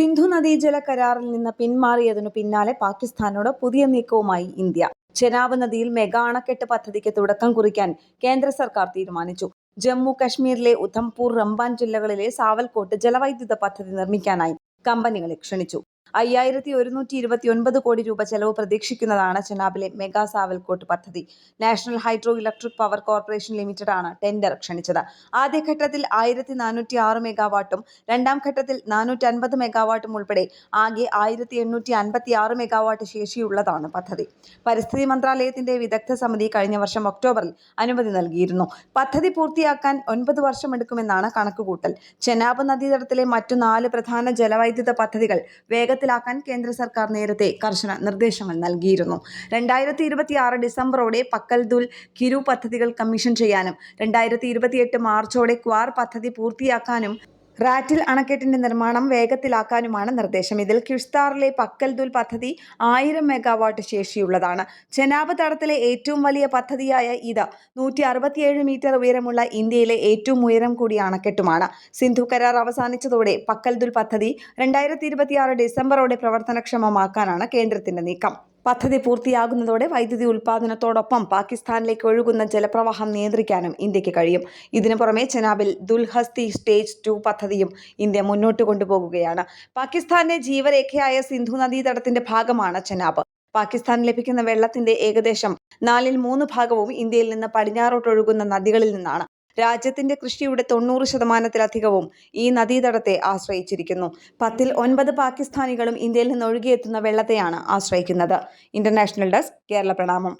സിന്ധു നദീജല കരാറിൽ നിന്ന് പിന്മാറിയതിനു പിന്നാലെ പാകിസ്ഥാനോട് പുതിയ നീക്കവുമായി ഇന്ത്യ. ചെനാബ് നദിയിൽ മെഗാ അണക്കെട്ട് പദ്ധതിക്ക് തുടക്കം കുറിക്കാൻ കേന്ദ്ര സർക്കാർ തീരുമാനിച്ചു. ജമ്മു കശ്മീരിലെ ഉധംപൂർ റംബാൻ ജില്ലകളിലെ സാവൽകോട്ട് ജലവൈദ്യുത പദ്ധതി നിർമ്മിക്കാനായി കമ്പനികളെ ക്ഷണിച്ചു. അയ്യായിരത്തി ഒരുന്നൂറ്റി ഇരുപത്തി ഒൻപത് കോടി രൂപ ചെലവ് പ്രതീക്ഷിക്കുന്നതാണ് ചെനാബിലെ മെഗാ സാവൽകോട്ട് പദ്ധതി. National hydroelectric power corporation limited ആണ് ടെൻഡർ ക്ഷണിച്ചത്. ആദ്യഘട്ടത്തിൽ ആയിരത്തി നാനൂറ്റി ആറ് മെഗാവാട്ടും രണ്ടാം ഘട്ടത്തിൽ നാനൂറ്റി അൻപത് മെഗാവാട്ടും ഉൾപ്പെടെ ആകെ ആയിരത്തി എണ്ണൂറ്റി അൻപത്തി ആറ് മെഗാവാട്ട് ശേഷിയുള്ളതാണ് പദ്ധതി. പരിസ്ഥിതി മന്ത്രാലയത്തിന്റെ വിദഗ്ധ സമിതി കഴിഞ്ഞ വർഷം ഒക്ടോബറിൽ അനുമതി നൽകിയിരുന്നു. പദ്ധതി പൂർത്തിയാക്കാൻ ഒൻപത് വർഷമെടുക്കുമെന്നാണ് കണക്കുകൂട്ടൽ. ചെനാബ് നദീതടത്തിലെ മറ്റു നാല് പ്രധാന ജലവൈദ്യുത പദ്ധതികൾ വേഗത്തിലാക്കാൻ കേന്ദ്ര സർക്കാർ നേരത്തെ കർശന നിർദ്ദേശങ്ങൾ നൽകിയിരുന്നു. രണ്ടായിരത്തി ഇരുപത്തി ആറ് ഡിസംബറോടെ പക്കൽദുൽ കിരു പദ്ധതികൾ കമ്മീഷൻ ചെയ്യാനും രണ്ടായിരത്തി ഇരുപത്തിയെട്ട് മാർച്ചോടെ ക്വാർ പദ്ധതി പൂർത്തിയാക്കാനും റാറ്റിൽ അണക്കെട്ടിന്റെ നിർമ്മാണം വേഗത്തിലാക്കാനുമാണ് നിർദ്ദേശം. ഇതിൽ കിഷ്താറിലെ പക്കൽദുൽ പദ്ധതി ആയിരം മെഗാവാട്ട് ശേഷിയുള്ളതാണ്. ചെനാബ് തടത്തിലെ ഏറ്റവും വലിയ പദ്ധതിയായ ഇത് നൂറ്റി അറുപത്തിയേഴ് മീറ്റർ ഉയരമുള്ള ഇന്ത്യയിലെ ഏറ്റവും ഉയരം കൂടിയ അണക്കെട്ടുമാണ്. സിന്ധു കരാർ അവസാനിച്ചതോടെ പക്കൽദുൽ പദ്ധതി രണ്ടായിരത്തി ഇരുപത്തിയാറ് ഡിസംബറോടെ പ്രവർത്തനക്ഷമമാക്കാനാണ് കേന്ദ്രത്തിന്റെ നീക്കം. പദ്ധതി പൂർത്തിയാകുന്നതോടെ വൈദ്യുതി ഉൽപ്പാദനത്തോടൊപ്പം പാകിസ്ഥാനിലേക്ക് ഒഴുകുന്ന ജലപ്രവാഹം നിയന്ത്രിക്കാനും ഇന്ത്യയ്ക്ക് കഴിയും. ഇതിനു പുറമെ ചെനാബിൽ ദുൽഹസ്തി സ്റ്റേജ് ടു പദ്ധതിയും ഇന്ത്യ മുന്നോട്ട് കൊണ്ടുപോകുകയാണ്. പാകിസ്ഥാന്റെ ജീവരേഖയായ സിന്ധു നദീതടത്തിന്റെ ഭാഗമാണ് ചെനാബ്. പാകിസ്ഥാൻ ലഭിക്കുന്ന വെള്ളത്തിന്റെ ഏകദേശം നാലിൽ മൂന്ന് ഭാഗവും ഇന്ത്യയിൽ നിന്ന് പടിഞ്ഞാറോട്ടൊഴുകുന്ന നദികളിൽ നിന്നാണ്. രാജ്യത്തിന്റെ കൃഷിയുടെ തൊണ്ണൂറ് ശതമാനത്തിലധികവും ഈ നദീതടത്തെ ആശ്രയിച്ചിരിക്കുന്നു. പത്തിൽ ഒൻപത് പാകിസ്ഥാനികളും ഇന്ത്യയിൽ നിന്ന് ഒഴുകിയെത്തുന്ന വെള്ളത്തെയാണ് ആശ്രയിക്കുന്നത്. ഇന്റർനാഷണൽ ഡെസ്ക് കേരള പ്രണാമം.